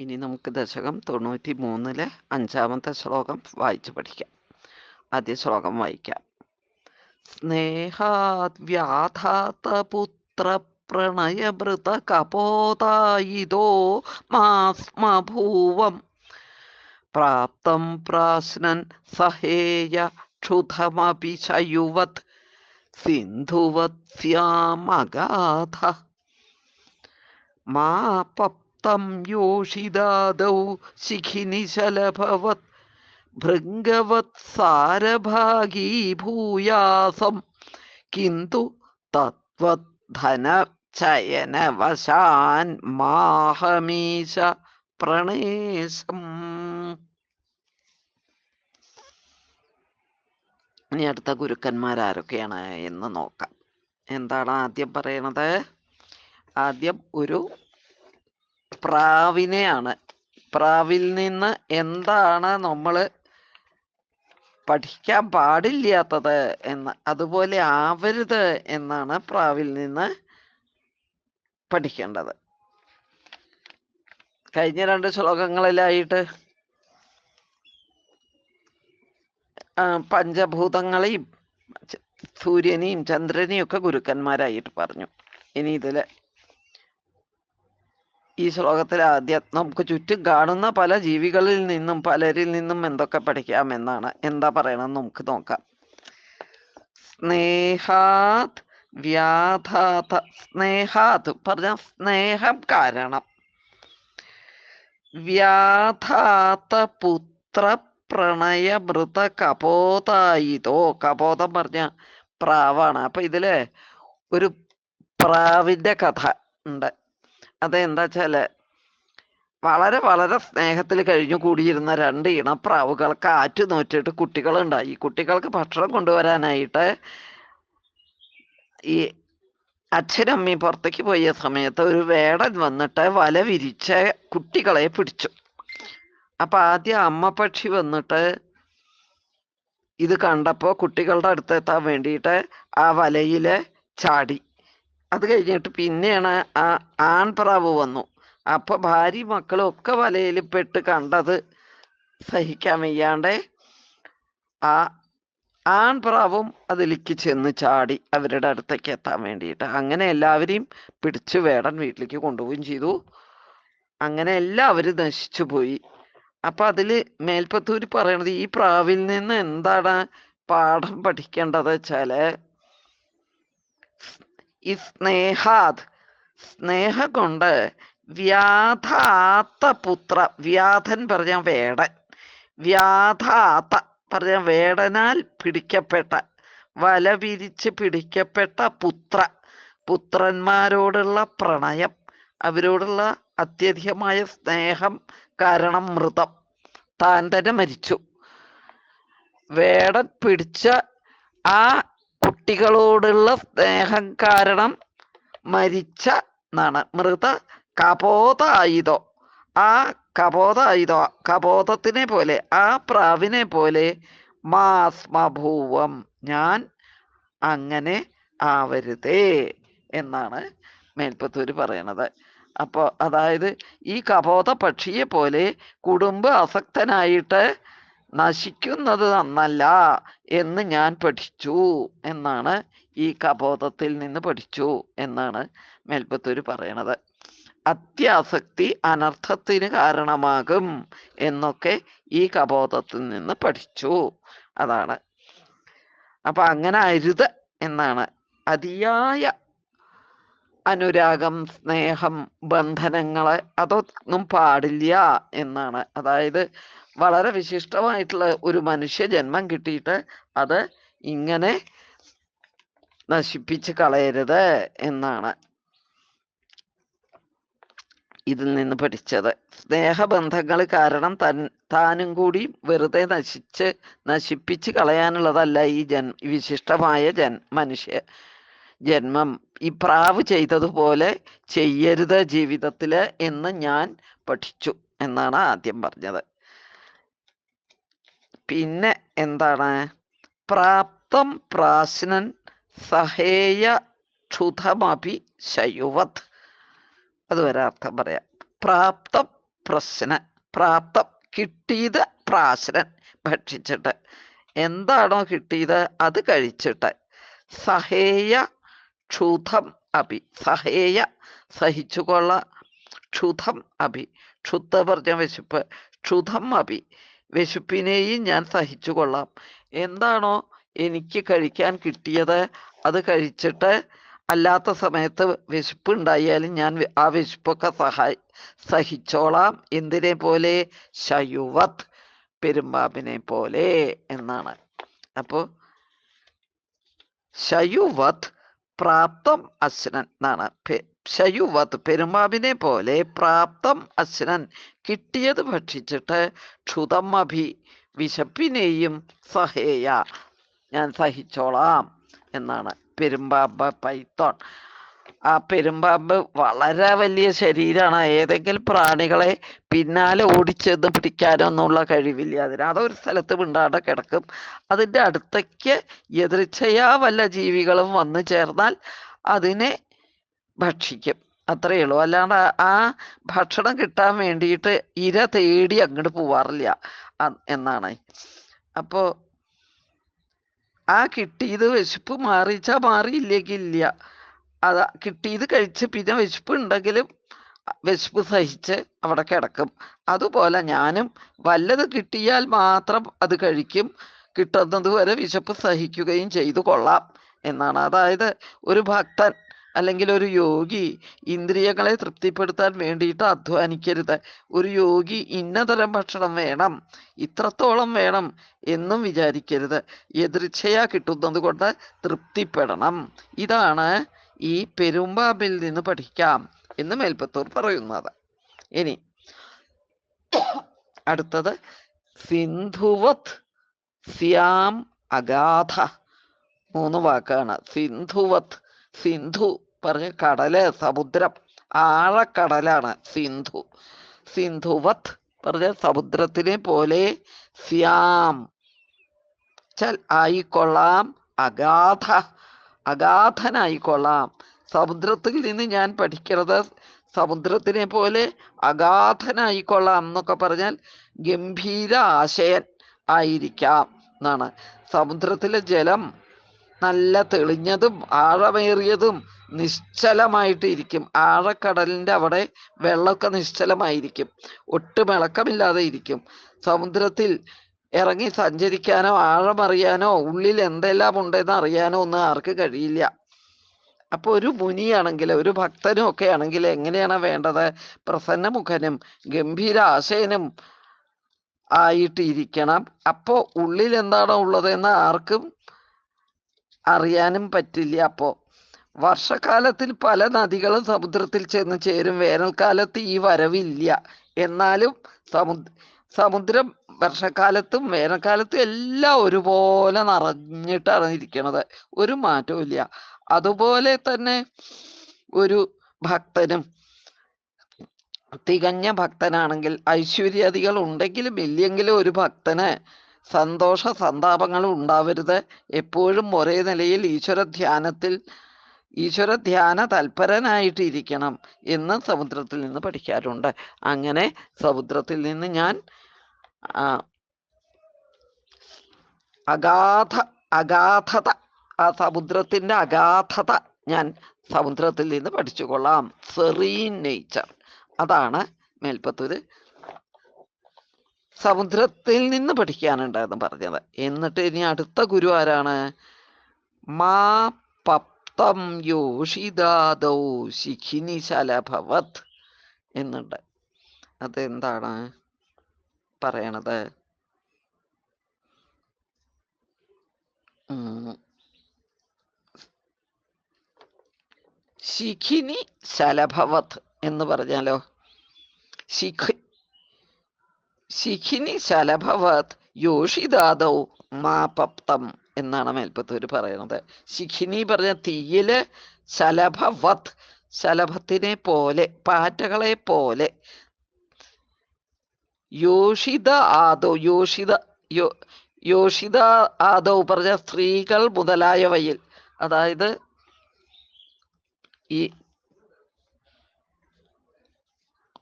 ഇനി നമുക്ക് ദശകം തൊണ്ണൂറ്റി മൂന്നിലെ അഞ്ചാമത്തെ ശ്ലോകം വായിച്ചു പഠിക്കാം. ആദ്യ ശ്ലോകം വായിക്കാം. സ്നേഹാത് വ്യാധാത്ത പുത്ര പ്രണയമൃത കപോതായിതോ മാസ്മഭൂവം. പ്രാപ്തം പ്രാശ്നൻ സഹേയ ക്ഷുധമപി ശയുവത് സിന്ധുവത്സ്യാമഗാധ മാ യോഷിതാദൗ ശിഖിനിശലഭവത് ഭൃംഗവത് സാരഭാഗീ ഭൂയാസം കിന്തു തത്വധന ചയനവശാൻ മാഹമീശ പ്രണേശം ഇനി അടുത്ത ഗുരുക്കന്മാരാരൊക്കെയാണ് എന്ന് നോക്കാം. എന്താണ് ആദ്യം പറയണത്? ആദ്യം ഒരു പ്രാവിനെയാണ്. പ്രാവിൽ നിന്ന് എന്താണ് നമ്മൾ പഠിക്കാൻ പാടില്ലാത്തത് എന്ന് അതുപോലെ ആവരുത് എന്നാണ് പ്രാവിൽ നിന്ന് പഠിക്കേണ്ടത്. കഴിഞ്ഞ രണ്ട് ശ്ലോകങ്ങളിലായിട്ട് പഞ്ചഭൂതങ്ങളെയും സൂര്യനെയും ചന്ദ്രനെയും ഒക്കെ ഗുരുക്കന്മാരായിട്ട് പറഞ്ഞു. ഇനി ഇതിൽ ഈ ശ്ലോകത്തിൽ ആദ്യം നമുക്ക് ചുറ്റും കാണുന്ന പല ജീവികളിൽ നിന്നും പലരിൽ നിന്നും എന്തൊക്കെ പഠിക്കാം എന്നാണ് എന്താ പറയണമെന്ന് നമുക്ക് നോക്കാം. സ്നേഹാത് വ്യാധാത. സ്നേഹാത് പറഞ്ഞ സ്നേഹം കാരണം. വ്യാധാത പുത്ര പ്രണയമൃത കപോതായിതോ. കപോതം പറഞ്ഞ പ്രാവാണ്. അപ്പൊ ഇതിൽ ഒരു പ്രാവിന്റെ കഥ ഉണ്ട്. അതെന്താ വെച്ചാൽ വളരെ വളരെ സ്നേഹത്തിൽ കഴിഞ്ഞു കൂടിയിരുന്ന രണ്ട് ഇണപ്രാവുകൾക്ക് ആറ്റു നോറ്റിട്ട് കുട്ടികളുണ്ടായി. കുട്ടികൾക്ക് ഭക്ഷണം കൊണ്ടുവരാനായിട്ട് ഈ അച്ഛനമ്മി പുറത്തേക്ക് പോയ സമയത്ത് ഒരു വേടൻ വന്നിട്ട് വല വിരിച്ച് കുട്ടികളെ പിടിച്ചു. അപ്പൊ ആദ്യം അമ്മ പക്ഷി വന്നിട്ട് ഇത് കണ്ടപ്പോ കുട്ടികളുടെ അടുത്തെത്താൻ വേണ്ടിയിട്ട് ആ വലയിൽ ചാടി. അത് കഴിഞ്ഞിട്ട് പിന്നെയാണ് ആ ആൺപ്രാവ് വന്നു. അപ്പൊ ഭാര്യ മക്കളും ഒക്കെ വലയിൽ പെട്ട് കണ്ടത് സഹിക്കാൻ വയ്യാണ്ട് ആ ആൺപ്രാവും അതിലേക്ക് ചെന്ന് ചാടി അവരുടെ അടുത്തേക്ക് എത്താൻ വേണ്ടിയിട്ട്. അങ്ങനെ എല്ലാവരെയും പിടിച്ചു വേടൻ വീട്ടിലേക്ക് കൊണ്ടുപോവുകയും ചെയ്തു. അങ്ങനെ എല്ലാവരും നശിച്ചു പോയി. അപ്പൊ അതിൽ മേൽപ്പത്തൂര് പറയണത് ഈ പ്രാവിൽ നിന്ന് എന്താണ് പാഠം പഠിക്കേണ്ടത് വെച്ചാൽ സ്നേഹാത് സ്നേഹം കൊണ്ട് വ്യാധാത്ത പുത്ര വ്യാധൻ പറഞ്ഞ വേടൻ വ്യാധാത്ത പറഞ്ഞ വേടനാൽ പിടിക്കപ്പെട്ട വല വിരിച്ച് പിടിക്കപ്പെട്ട പുത്ര പുത്രന്മാരോടുള്ള പ്രണയം അവരോടുള്ള അത്യധികമായ സ്നേഹം കാരണം മൃതം. താൻ തന്നെ മരിച്ചു. വേടൻ പിടിച്ച ആ കുട്ടികളോടുള്ള സ്നേഹം കാരണം മരിച്ച എന്നാണ് മൃത കപോതായുധോ ആ കപോതായുധോ കപോതത്തിനെ പോലെ ആ പ്രാവിനെ പോലെ മാസ്മഭൂവം. ഞാൻ അങ്ങനെ ആവരുതേ എന്നാണ് മേൽപ്പത്തൂര് പറയണത്. അപ്പോൾ അതായത് ഈ കബോധ പക്ഷിയെ പോലെ കുടുംബ അസക്തനായിട്ട് നശിക്കുന്നത് നന്നല്ല എന്ന് ഞാൻ പഠിച്ചു എന്നാണ് ഈ കബോധത്തിൽ നിന്ന് പഠിച്ചു എന്നാണ് മേൽപ്പത്തൂര് പറയണത്. അത്യാസക്തി അനർത്ഥത്തിന് കാരണമാകും എന്നൊക്കെ ഈ കബോധത്തിൽ നിന്ന് പഠിച്ചു അതാണ്. അപ്പൊ അങ്ങനെ അരുത് എന്നാണ്. അതിയായ അനുരാഗം സ്നേഹം ബന്ധനങ്ങളെ അതൊന്നും പാടില്ല എന്നാണ്. അതായത് വളരെ വിശിഷ്ടമായിട്ടുള്ള ഒരു മനുഷ്യ ജന്മം കിട്ടിയിട്ട് അത് ഇങ്ങനെ നശിപ്പിച്ച് കളയരുത് എന്നാണ് ഇതിൽ നിന്ന് പഠിച്ചത്. സ്നേഹബന്ധങ്ങൾ കാരണം തൻ താനും കൂടി വെറുതെ നശിച്ച് നശിപ്പിച്ച് കളയാനുള്ളതല്ല ഈ ജൻ വിശിഷ്ടമായ ജൻ മനുഷ്യ ജന്മം. ഈ പ്രാവ് ചെയ്തതുപോലെ ചെയ്യരുത് ജീവിതത്തിൽ എന്ന് ഞാൻ പഠിച്ചു എന്നാണ് ആദ്യം പറഞ്ഞത്. പിന്നെ എന്താണ്? പ്രാപ്തം പ്രാശ്നൻ സഹേയ ക്ഷുതമഭി ശയുവത്. അതുവരെ അർത്ഥം പറയാം. പ്രാപ്തം പ്രശ്ന പ്രാപ്തം കിട്ടിയത് പ്രാശനൻ ഭക്ഷിച്ചിട്ട്. എന്താണോ കിട്ടിയത്? അത് കഴിച്ചിട്ട്. സഹേയ ക്ഷുതം അഭി സഹേയ സഹിച്ചുകൊള്ള ക്ഷുതം അഭി ക്ഷുദ്ധ പറഞ്ഞ വിശപ്പ് ക്ഷുതം അഭി വിശുപ്പിനെയും ഞാൻ സഹിച്ചുകൊള്ളാം. എന്താണോ എനിക്ക് കഴിക്കാൻ കിട്ടിയത് അത് കഴിച്ചിട്ട് അല്ലാത്ത സമയത്ത് വിശപ്പ് ഉണ്ടായാലും ഞാൻ ആ വിശപ്പൊക്കെ സഹായി സഹിച്ചോളാം. എന്തിനെ പോലെ? ശയുവത് പെരുമ്പാമ്പിനെ പോലെ എന്നാണ്. അപ്പോൾ ശയുവത് പ്രാപ്തം അശ്നൻ എന്നാണ് പെ- ശയുവത് പെരുമ്പാമ്പിനെ പോലെ പ്രാപ്തം അശ്നൻ കിട്ടിയത് ഭക്ഷിച്ചിട്ട് ക്ഷുതം അഭി വിശപ്പിനെയും സഹേയ. ഞാൻ സഹിച്ചോളാം എന്നാണ് പെരുമ്പാമ്പ് പൈത്തോൺ. ആ പെരുമ്പാമ്പ് വളരെ വലിയ ശരീരമാണ് ഏതെങ്കിലും പ്രാണികളെ പിന്നാലെ ഓടിച്ചെന്ന് പിടിക്കാനൊന്നുള്ള കഴിവില്ല അതിന്. അതൊരു സ്ഥലത്ത് മിണ്ടാണ്ട് കിടക്കും. അതിന്റെ അടുത്തേക്ക് എതിർച്ചയാ വല്ല ജീവികളും വന്നു ചേർന്നാൽ അതിനെ ഭക്ഷിക്കും. അത്രയേ ഉള്ളൂ. അല്ലാണ്ട് ആ ഭക്ഷണം കിട്ടാൻ വേണ്ടിയിട്ട് ഇര തേടി അങ്ങോട്ട് പോവാറില്ല. എന്നാണ്. അപ്പോ ആ കിട്ടിയത് വിശപ്പ് മാറിച്ചാ മാറിയില്ലെങ്കിൽ ഇല്ല. അത് കിട്ടിയത് കഴിച്ച് പിന്നെ വിശപ്പ് ഉണ്ടെങ്കിലും വിശപ്പ് സഹിച്ച് അവിടെ കിടക്കും. അതുപോലെ ഞാനും വല്ലത് കിട്ടിയാൽ മാത്രം അത് കഴിക്കും. കിട്ടുന്നത് വരെ വിശപ്പ് സഹിക്കുകയും ചെയ്തു കൊള്ളാം എന്നാണ്. അതായത് ഒരു ഭക്തൻ അല്ലെങ്കിൽ ഒരു യോഗി ഇന്ദ്രിയങ്ങളെ തൃപ്തിപ്പെടുത്താൻ വേണ്ടിയിട്ട് അധ്വാനിക്കരുത്. ഒരു യോഗി ഇന്നതരം ഭക്ഷണം വേണം ഇത്രത്തോളം വേണം എന്നും വിചാരിക്കരുത്. എതിർച്ചയാ കിട്ടുന്നത് കൊണ്ട് തൃപ്തിപ്പെടണം. ഇതാണ് ഈ പെരുമ്പാമ്പിൽ നിന്ന് പഠിക്കാം എന്ന് മേൽപ്പത്തൂർ പറയുന്നത്. ഇനി അടുത്തത് സിന്ധുവത് സ്യാം അഗാധ. മൂന്ന് വാക്കാണ്. സിന്ധുവത് സിന്ധു പറഞ്ഞ കടൽ സമുദ്രം ആഴക്കടലാണ്. സിന്ധു സിന്ധുവത് പറഞ്ഞ സമുദ്രത്തിനെ പോലെ സ്യാം ചൽ ആയിക്കൊള്ളാം. അഗാധ അഗാധനായിക്കൊള്ളാം. സമുദ്രത്തിൽ നിന്ന് ഞാൻ പഠിക്കുന്നത് സമുദ്രത്തിനെ പോലെ അഗാധനായിക്കൊള്ളാം എന്നൊക്കെ പറഞ്ഞാൽ ഗംഭീര ആശയൻ ആയിരിക്കാം എന്നാണ്. സമുദ്രത്തിലെ ജലം നല്ല തെളിഞ്ഞതും ആഴമേറിയതും നിശ്ചലമായിട്ട് ഇരിക്കും. ആഴക്കടലിന്റെ അവിടെ വെള്ളമൊക്കെ നിശ്ചലമായിരിക്കും. ഒട്ടും ഇളക്കമില്ലാതെ ഇരിക്കും. സമുദ്രത്തിൽ ഇറങ്ങി സഞ്ചരിക്കാനോ ആഴമറിയാനോ ഉള്ളിൽ എന്തെല്ലാം ഉണ്ടെന്ന് അറിയാനോ ഒന്നും ആർക്ക് കഴിയില്ല. അപ്പോൾ ഒരു മുനിയാണെങ്കിൽ ഒരു ഭക്തനും ഒക്കെ ആണെങ്കിൽ എങ്ങനെയാണ് വേണ്ടത്? പ്രസന്നമുഖനും ഗംഭീര ആശയനും ആയിട്ട് ഇരിക്കണം അപ്പോ ഉള്ളിൽ എന്താണോ ഉള്ളതെന്ന് ആർക്കും അറിയാനും പറ്റില്ല. അപ്പോ വർഷക്കാലത്തിൽ പല നദികളും സമുദ്രത്തിൽ ചെന്ന് ചേരും. വേനൽക്കാലത്ത് ഈ വരവില്ല. എന്നാലും സമുദ്ര സമുദ്രം വർഷക്കാലത്തും വേനൽക്കാലത്തും എല്ലാം ഒരുപോലെ നിറഞ്ഞിട്ടാണ് ഇരിക്കണത് ഒരു മാറ്റവും ഇല്ല അതുപോലെ തന്നെ ഒരു ഭക്തനും തികഞ്ഞ ഭക്തനാണെങ്കിൽ ഐശ്വര്യാദികൾ ഉണ്ടെങ്കിലും ഇല്ലെങ്കിലും ഒരു ഭക്തന് സന്തോഷ സന്താപങ്ങൾ ഉണ്ടാവരുത്. എപ്പോഴും ഒരേ നിലയിൽ ഈശ്വര ധ്യാനത്തിൽ ഈശ്വര ധ്യാന തൽപരനായിട്ട് ഇരിക്കണം എന്ന് സമുദ്രത്തിൽ നിന്ന് പഠിക്കാറുണ്ട്. അങ്ങനെ സമുദ്രത്തിൽ നിന്ന് ഞാൻ അഗാധ അഗാധത ആ സമുദ്രത്തിന്റെ അഗാധത ഞാൻ സമുദ്രത്തിൽ നിന്ന് പഠിച്ചു കൊള്ളാം സെറീൻ നേച്ചർ അതാണ് മേൽപ്പത്തൂര്. സമുദ്രത്തിൽ നിന്ന് പഠിക്കാനുണ്ടെന്ന് പറഞ്ഞത്. എന്നിട്ട് ഇനി അടുത്ത ഗുരു ആരാണ്? മാ പപ്തം യോഷിതാദൗ ശിഖിനി ശലഭവത് എന്നുണ്ട്. അതെന്താണ് പറയണത്. ശിഖിനി ശലഭവത് എന്ന് പറഞ്ഞാലോ? ശിഖി ശിഖിനി ശലഭവത് യോഷിദാദൗ മാപപ്തം എന്നാണ് മേൽപ്പത്തൂര് പറയുന്നത് ശിഖിനി പറഞ്ഞ തീയിൽ ശലഭവത് ശലഭത്തിനെ പോലെ പാറ്റകളെ പോലെ. യോഷിത ആദോ യോഷിത യോ യോഷിത ആദോ പറഞ്ഞ സ്ത്രീകൾ മുതലായവയിൽ അതായത് ഈ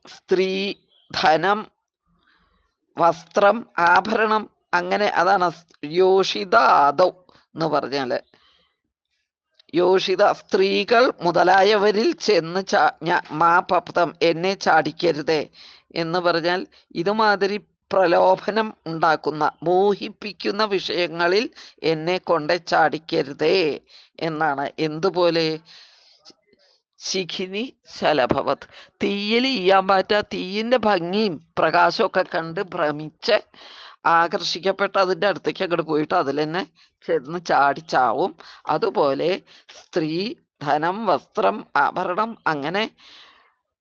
സ്ത്രീ ധനം വസ്ത്രം ആഭരണം അങ്ങനെ അതാണ് യോഷിത ആദവ് എന്ന് പറഞ്ഞാൽ. യോഷിത സ്ത്രീകൾ മുതലായവരിൽ ചെന്ന് ചാ ഞാ മാപപ്തം എന്നെ ചാടിക്കരുതേ എന്ന് പറഞ്ഞാൽ ഇതുമാതിരി പ്രലോഭനം ഉണ്ടാക്കുന്ന മോഹിപ്പിക്കുന്ന വിഷയങ്ങളിൽ എന്നെ കൊണ്ട് ചാടിക്കരുതേ എന്നാണ്. എന്തുപോലെ? ശിഖിനി ശലഭവത്. തീയിൽ ചെയ്യാൻ പറ്റ തീയിന്റെ ഭംഗിയും പ്രകാശമൊക്കെ കണ്ട് ഭ്രമിച്ച് ആകർഷിക്കപ്പെട്ട് അതിന്റെ അടുത്തേക്ക് അങ്ങോട്ട് പോയിട്ട് അതിൽ തന്നെ ചെന്ന് ചാടിച്ചാവും ചാവും. അതുപോലെ സ്ത്രീ ധനം വസ്ത്രം ആഭരണം അങ്ങനെ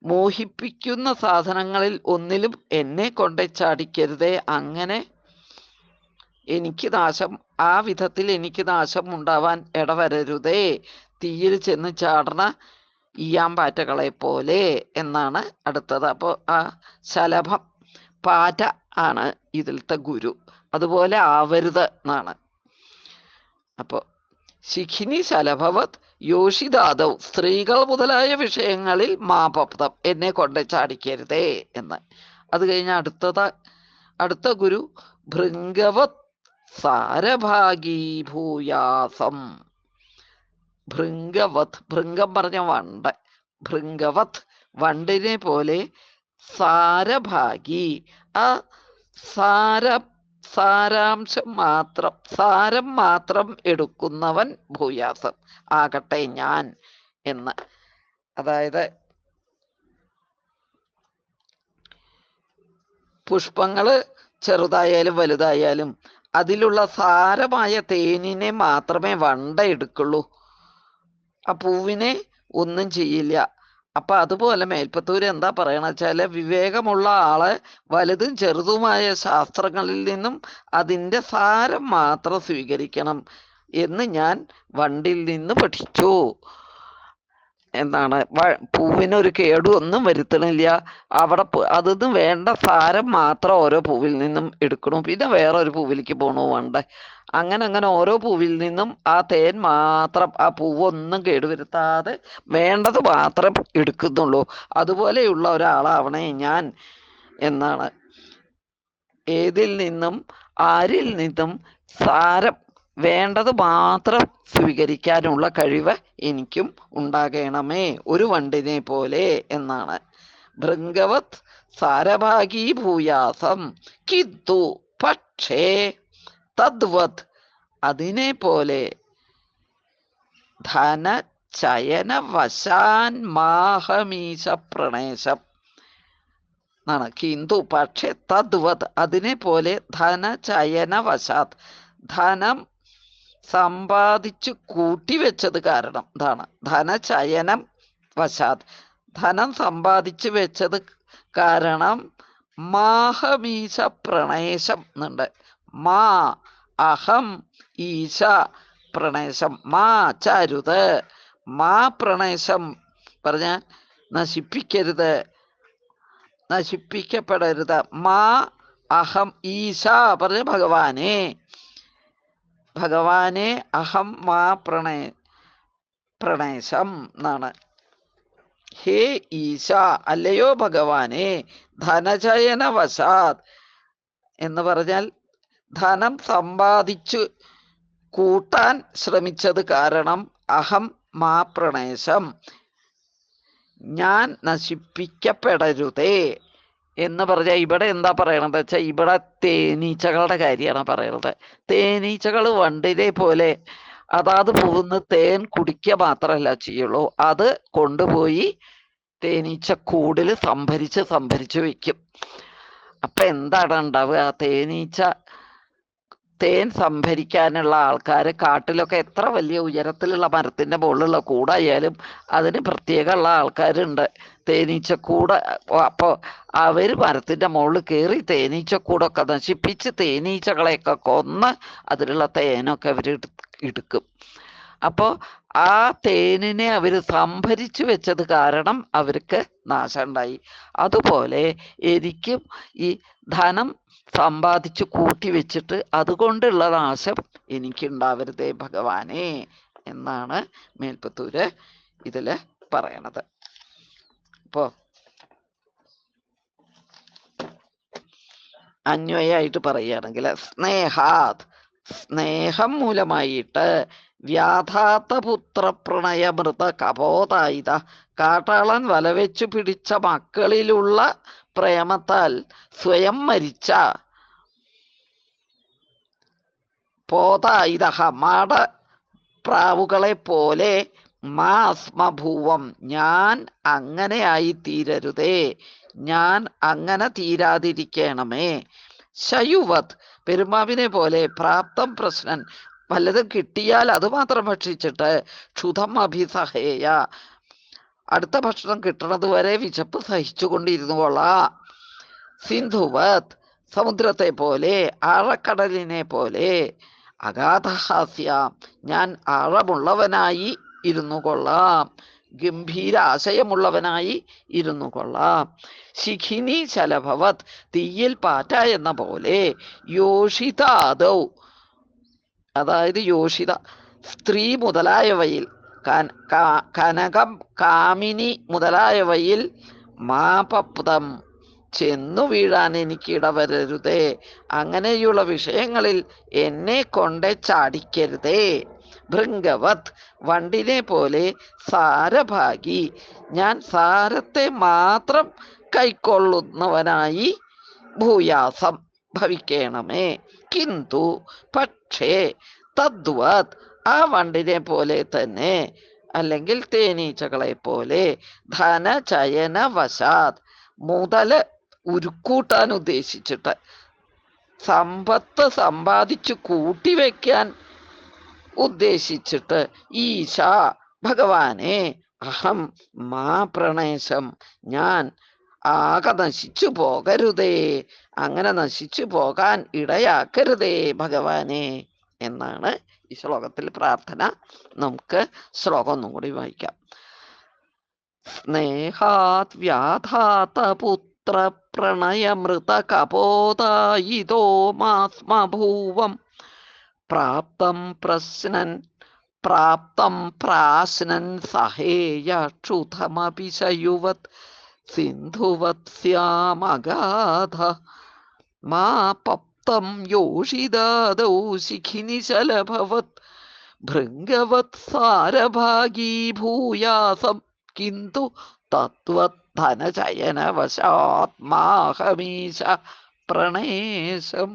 മോഹിപ്പിക്കുന്ന സാധനങ്ങളിൽ ഒന്നിലും എന്നെ കൊണ്ട് ചാടിക്കരുതേ. അങ്ങനെ എനിക്ക് നാശം ആ വിധത്തിൽ എനിക്ക് നാശം ഉണ്ടാവാൻ ഇടവരരുതേ. തീയിൽ ചെന്ന് ചാടണ ഈയാമ്പാറ്റകളെ പോലെ എന്നാണ് അടുത്തത്. അപ്പോൾ ആ ശലഭം പാറ്റ ആണ് ഇതിലത്തെ ഗുരു. അതുപോലെ ആവരുത് എന്നാണ്. അപ്പോ ശിഖിനി ശലഭവത് യോഷിദാദവ് സ്ത്രീകൾ മുതലായ വിഷയങ്ങളിൽ മാപപ്തം എന്നെ കൊണ്ട് ചാടിക്കരുതേ എന്ന്. അത് കഴിഞ്ഞ് അടുത്തത് അടുത്ത ഗുരു ഭൃംഗവത് സാരഭാഗീ ഭൂയാസം ഭൃംഗവത് ഭൃംഗം പറഞ്ഞ വണ്ട് ഭൃംഗവത് വണ്ടിനെ പോലെ സാരഭാഗി. ആ സാര സാരാംശം മാത്രം സാരം മാത്രം എടുക്കുന്നവൻ ഭൂയാസം. ആകട്ടെ ഞാൻ എന്ന്. അതായത് പുഷ്പങ്ങൾ ചെറുതായാലും വലുതായാലും അതിലുള്ള സാരമായ തേനിനെ മാത്രമേ വണ്ട എടുക്കുള്ളൂ. ആ പൂവിനെ ഒന്നും ചെയ്യില്ല. അപ്പൊ അതുപോലെ മേൽപ്പത്തൂര് എന്താ പറയണ വെച്ചാൽ വിവേകമുള്ള ആൾ വലുതും ചെറുതുമായ ശാസ്ത്രങ്ങളിൽ നിന്നും അതിന്റെ സാരം മാത്രം സ്വീകരിക്കണം എന്ന് ഞാൻ വണ്ടിൽ നിന്ന് പഠിച്ചു. പൂവിന് പൂവിനൊരു കേടും ഒന്നും വരുത്തണില്ല. അവിടെ അതൊന്നും വേണ്ട സാരം മാത്രം ഓരോ പൂവിൽ നിന്നും എടുക്കണു. പിന്നെ വേറെ ഒരു പൂവിലേക്ക് പോണു വേണ്ട. അങ്ങനെ അങ്ങനെ ഓരോ പൂവിൽ നിന്നും ആ തേൻ മാത്രം ആ പൂവൊന്നും കേടുവരുത്താതെ വേണ്ടത് മാത്രം എടുക്കുന്നുള്ളൂ. അതുപോലെയുള്ള ഒരാളാവണേ ഞാൻ എന്നാണ്. ഏതിൽ നിന്നും ആരിൽ നിന്നും സാരം വേണ്ടത് മാത്രം സ്വീകരിക്കാനുള്ള കഴിവ് എനിക്കും ഉണ്ടാകണമേ. ഒരു വണ്ടിനെ പോലെ എന്നാണ്. ഭൃംഗവത് സാരഭാഗീ ഭൂയാസം. കിന്തു പക്ഷേ തദ്വത് അതിനെ പോലെ ധന ചയന വശാൻ മാഹമീശ പ്രണേശം എന്നാണ്. കിന്തു പക്ഷെ തദ്വത് അതിനെ പോലെ ധന ചയന വശാത്. ധനം സമ്പാദിച്ചു കൂട്ടിവെച്ചത് കാരണം ഇതാണ്. ധനചയനം വശാത്. ധനം സമ്പാദിച്ചു വെച്ചത് കാരണം മാഹമീശ പ്രണേശം എന്നുണ്ട്. മാ അഹം ഈശ പ്രണേശം. മാ ചരുത്. മാ പ്രണേശം പറഞ്ഞ നശിപ്പിക്കരുത്. നശിപ്പിക്കപ്പെടരുത്. മാ അഹം ഈശ പറഞ്ഞ ഭഗവാനെ. ഭഗവാനെ അഹം മാ പ്രണയ പ്രണേശം എന്നാണ്. ഹേ ഈശ അല്ലയോ ഭഗവാനെ ധനചയന വശാത് എന്ന് പറഞ്ഞാൽ ധനം സമ്പാദിച്ചു കൂട്ടാൻ ശ്രമിച്ചത് കാരണം അഹം മാ പ്രണേശം ഞാൻ നശിപ്പിക്കപ്പെടരുതേ. എന്ന് പറഞ്ഞാൽ ഇവിടെ എന്താ പറയണത് വെച്ചാൽ ഇവിടെ തേനീച്ചകളുടെ കാര്യമാണ് പറയണത്. തേനീച്ചകൾ വണ്ടിനെ പോലെ അതാത് പോകുന്ന തേൻ കുടിക്കുക മാത്രമല്ല ചെയ്യുള്ളൂ. അത് കൊണ്ടുപോയി തേനീച്ച കൂടിൽ സംഭരിച്ച് സംഭരിച്ച് വെക്കും. അപ്പൊ എന്താണ് ഉണ്ടാവുക? തേനീച്ച തേൻ സംഭരിക്കാനുള്ള ആൾക്കാർ കാട്ടിലൊക്കെ എത്ര വലിയ ഉയരത്തിലുള്ള മരത്തിന്റെ മുകളിലുള്ള കൂടായാലും അതിന് പ്രത്യേകമുള്ള ആൾക്കാരുണ്ട്. തേനീച്ചക്കൂട് അപ്പോൾ അവർ മരത്തിന്റെ മുകളിൽ കയറി തേനീച്ചക്കൂടൊക്കെ നശിപ്പിച്ച് തേനീച്ചകളെയൊക്കെ കൊന്ന് അതിലുള്ള തേനൊക്കെ അവർ എടുക്കും. അപ്പോൾ ആ തേനിനെ അവർ സംഭരിച്ചു വെച്ചത് കാരണം അവർക്ക് നാശമുണ്ടായി. അതുപോലെ എനിക്കും ഈ ധനം സമ്പാദിച്ചു കൂട്ടി വെച്ചിട്ട് അതുകൊണ്ടുള്ള നാശം എനിക്കുണ്ടാവരുതേ ഭഗവാനെ എന്നാണ് മേൽപ്പത്തൂര് ഇതിൽ പറയണത്. അപ്പോ അന്വയായിട്ട് പറയുകയാണെങ്കിൽ സ്നേഹാത്. സ്നേഹം മൂലമായിട്ട് വ്യാധാത്ത പുത്ര പ്രണയമൃത കപോതായിത കാട്ടാളൻ വലവെച്ചു പിടിച്ച മക്കളിലുള്ള പ്രേമത്താൽ സ്വയം മരിച്ച പോതായിതഹ മാട പ്രാവുകളെ പോലെ മാസ്മഭൂവം. ഞാൻ അങ്ങനെ ആയി തീരരുതേ ഞാൻ അങ്ങനെ തീരാതിരിക്കണമേ. ശയുവത് പെരുമാവിനെ പോലെ പ്രാപ്തം പ്രശ്നൻ. വല്ലതും കിട്ടിയാൽ അത് മാത്രം ഭക്ഷിച്ചിട്ട് ക്ഷുതം അഭിസഹേയ. അടുത്ത ഭക്ഷണം കിട്ടണത് വരെ വിശപ്പ് സഹിച്ചു കൊണ്ടിരുന്നു കൊള്ളാം. സിന്ധുവത് സമുദ്രത്തെ പോലെ ആഴക്കടലിനെ പോലെ അഗാധഹാസ്യ. ഞാൻ അളവുള്ളവനായി ഇരുന്നു കൊള്ളാം. ഗംഭീര ആശയമുള്ളവനായി ഇരുന്നു കൊള്ളാം. ശിഖിനി ശലഭവത് തീയിൽ പാറ്റ എന്ന പോലെ. യോഷിതാദൗ. അതായത് യോഷിത സ്ത്രീ മുതലായവയിൽ കനകം കാമിനി മുതലായവയിൽ മാപപ്തം. ചെന്നു വീഴാൻ എനിക്ക് ഇടവരരുതേ. അങ്ങനെയുള്ള വിഷയങ്ങളിൽ എന്നെ കൊണ്ട് ചാടിക്കരുതേ. ഭൃംഗവത് വണ്ടിനെ പോലെ സാരഭാഗി. ഞാൻ സാരത്തെ മാത്രം കൈക്കൊള്ളുന്നവനായി ഭൂയാസം ഭവിക്കണമേ. കിന്തു പക്ഷേ തദ്വത് ആ വണ്ടിനെ പോലെ തന്നെ അല്ലെങ്കിൽ തേനീച്ചകളെ പോലെ ധനചയന വശാത് മുതൽ ഉരുക്കൂട്ടാൻ ഉദ്ദേശിച്ചിട്ട് സമ്പത്ത് സമ്പാദിച്ച് കൂട്ടിവെക്കാൻ ഉദ്ദേശിച്ചിട്ട് ഈശ ഭഗവാനെ അഹം മാ പ്രണേശം ഞാൻ ആകെ നശിച്ചു പോകരുതേ അങ്ങനെ നശിച്ചു പോകാൻ ഇടയാക്കരുതേ ഭഗവാനെ എന്നാണ് ഈ ശ്ലോകത്തിൽ പ്രാർത്ഥന. നമുക്ക് ശ്ലോകം ഒന്നും കൂടി വായിക്കാം. സ്നേഹാത് വ്യാധാത പുത്ര പ്രണയമൃത കപോതായിതോ മാത്മഭൂവം പ്രാപ്തം പ്രശ്നൻ പ്രാപ്തം പ്രാശ്നൻ സഹേയ ക്ഷുധമപി ശയുവത് സിന്ധുവത് സ്യാമഗാധ മാ പപ്തം യോഷിതാദൗ ശിഖിനിശലഭവത് ഭൃംഗവത് സാരഭാഗീ ഭൂയാസം കിന്തു തത്വത് ധനചയനവശാത്മാഹമീശ പ്രണേശം.